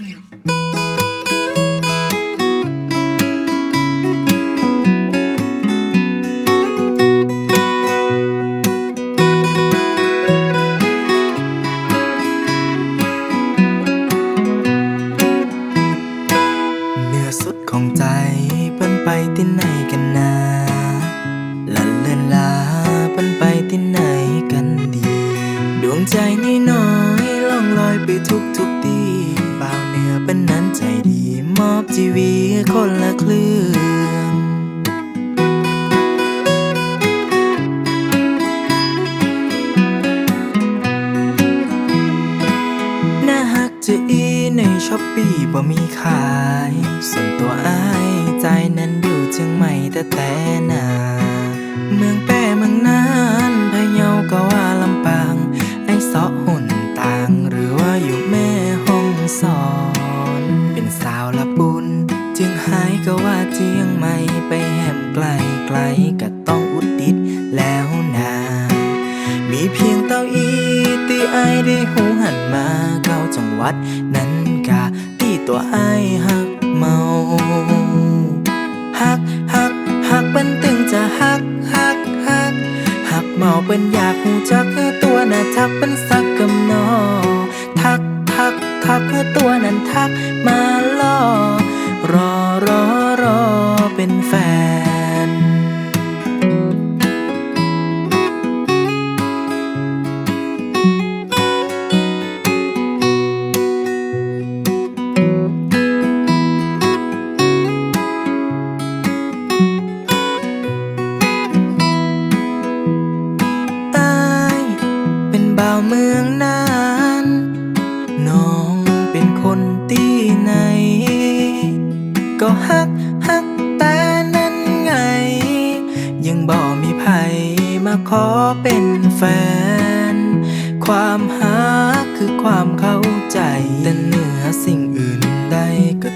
เหนือสุดของใจเปิ้นไปที่ไหนกันนะลันเลื่อนลาเปิ้นไปที่ไหนกันดี ดวงใจน้อยๆล่องลอยไปทุกทุกที มอบชีวิตคนละครึ่งน่าฮักจะอีในช้อปปี้บ่มีขาย ส่วนตัวอายใจนั้นอยู่เชียงใหม่แต่แต่นาเมืองแป้เมืองนานพะเยาก็ว่าลำปาง ไอ้เสาะหุ่นต่างหรือว่าอยู่แม่ห้องสอน นจึงหายก็ว่าเจียงใหม่ไปแหมไกลไกลก็ต้องอุดดิดแล้วนา มีเพียงเต้าอีที่ไอได้หูหันมาเข้าจังหวัดนั้นกะที่ตัวไอหักเมาหักหักหักเป็นตึงจะหักหักหักหักเมาเป็นอยากหูจักคือตัวน่ะทักเป็นสักกำนอทักทักทักคือตัวนั้นทักมา เป็นแฟนอายเป็นบ่าวเมืองนาน น้องเป็นคนที่ไหน ก็ฮัก มาขอเป็นแฟน ความหาคือความเข้าใจ แต่เหนือสิ่งอื่นใดก็